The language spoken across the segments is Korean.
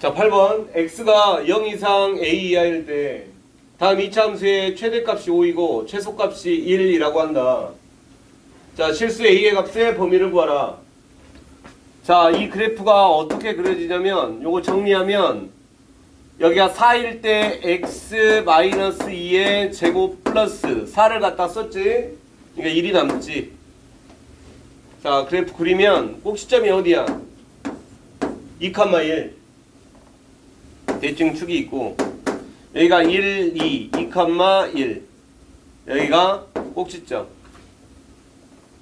자, 8번. x가 0 이상 a 이하일 때 다음 이차함수의 최대값이 5이고 최소값이 1이라고 한다. 자, 실수 a의 값의 범위를 구하라. 자, 이 그래프가 어떻게 그려지냐면 요거 정리하면 여기가 4일 때 x 2의 제곱 플러스 4를 갖다 썼지? 그러니까 1이 남지. 자, 그래프 그리면 꼭 시점이 어디야? 2,1. 대칭 축이 있고 여기가 1, 2, 2,1. 여기가 꼭지점.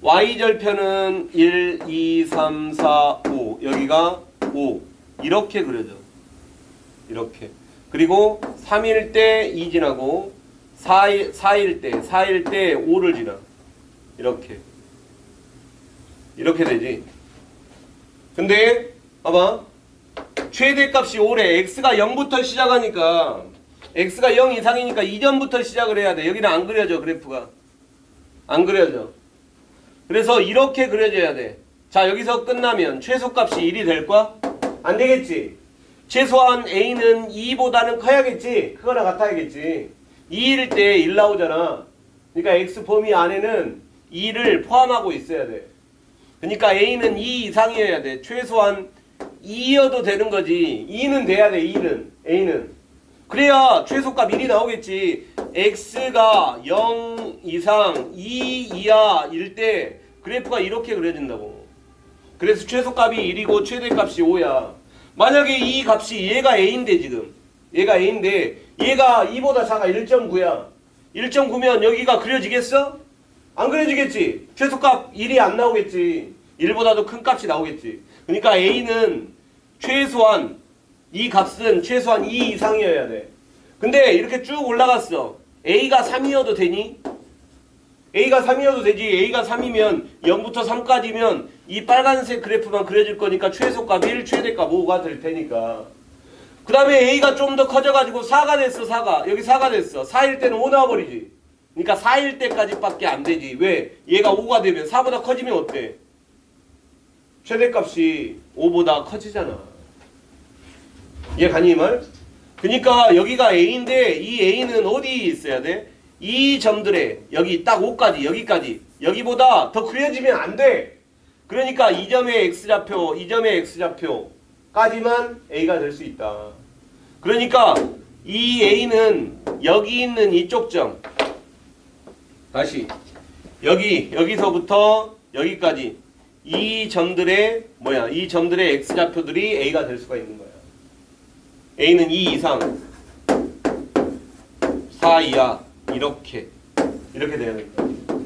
y절편은 1, 2, 3, 4, 5. 여기가 5. 이렇게 그려져. 이렇게. 그리고 3일 때 2 지나고 4일, 4일 때, 4일 때 5를 지나. 이렇게. 이렇게 되지. 근데, 봐봐. 최대값이 5래. x가 0부터 시작하니까, x가 0 이상이니까 이전부터 시작을 해야 돼. 여기는 안 그려져, 그래프가. 안 그려져. 그래서 이렇게 그려져야 돼. 자, 여기서 끝나면 최소값이 1이 될 거야? 안 되겠지? 최소한 a는 2보다는 커야겠지? 크거나 같아야겠지? 2일 때 1 나오잖아. 그러니까 x 범위 안에는 2를 포함하고 있어야 돼. 그러니까 a는 2 이상이어야 돼. 최소한 2여도 되는 거지. 2는 돼야 돼. 2는. a는. 그래야 최소값 1이 나오겠지. x가 0 이상 2 이하 일 때 그래프가 이렇게 그려진다고. 그래서 최소값이 1이고 최대값이 5야. 만약에 이 값이 얘가 a인데 지금 얘가 a인데 얘가 2보다 작아 1.9야. 1.9면 여기가 그려지겠어? 안 그려지겠지. 최소값 1이 안 나오겠지. 1보다도 큰 값이 나오겠지. 그러니까 a는 최소한 이 값은 최소한 2 이상이어야 돼. 근데 이렇게 쭉 올라갔어. a가 3이어도 되니? a가 3이어도 되지. a가 3이면 0부터 3까지면 이 빨간색 그래프만 그려질 거니까 최소값 1, 최대값 5가 될 테니까. 그 다음에 a가 좀 더 커져가지고 4가 됐어, 4가. 여기 4가 됐어. 4일 때는 5 나와버리지. 그러니까 4일 때까지밖에 안 되지. 왜? 얘가 5가 되면 4보다 커지면 어때? 최대값이 5보다 커지잖아. 이해 가니 이 말? 그러니까 여기가 A인데 이 A는 어디 있어야 돼? 이 점들에 여기 딱 5까지 여기까지 여기보다 더 그려지면 안 돼. 그러니까 이 점의 x좌표, 이 점의 x좌표까지만 A가 될 수 있다. 그러니까 이 A는 여기 있는 이쪽 점 다시 여기 여기서부터 여기까지 이 점들의 뭐야? 이 점들의 x좌표들이 A가 될 수가 있는 거야. A는 2 이상 4 이하 이렇게 이렇게 돼야 됩니다.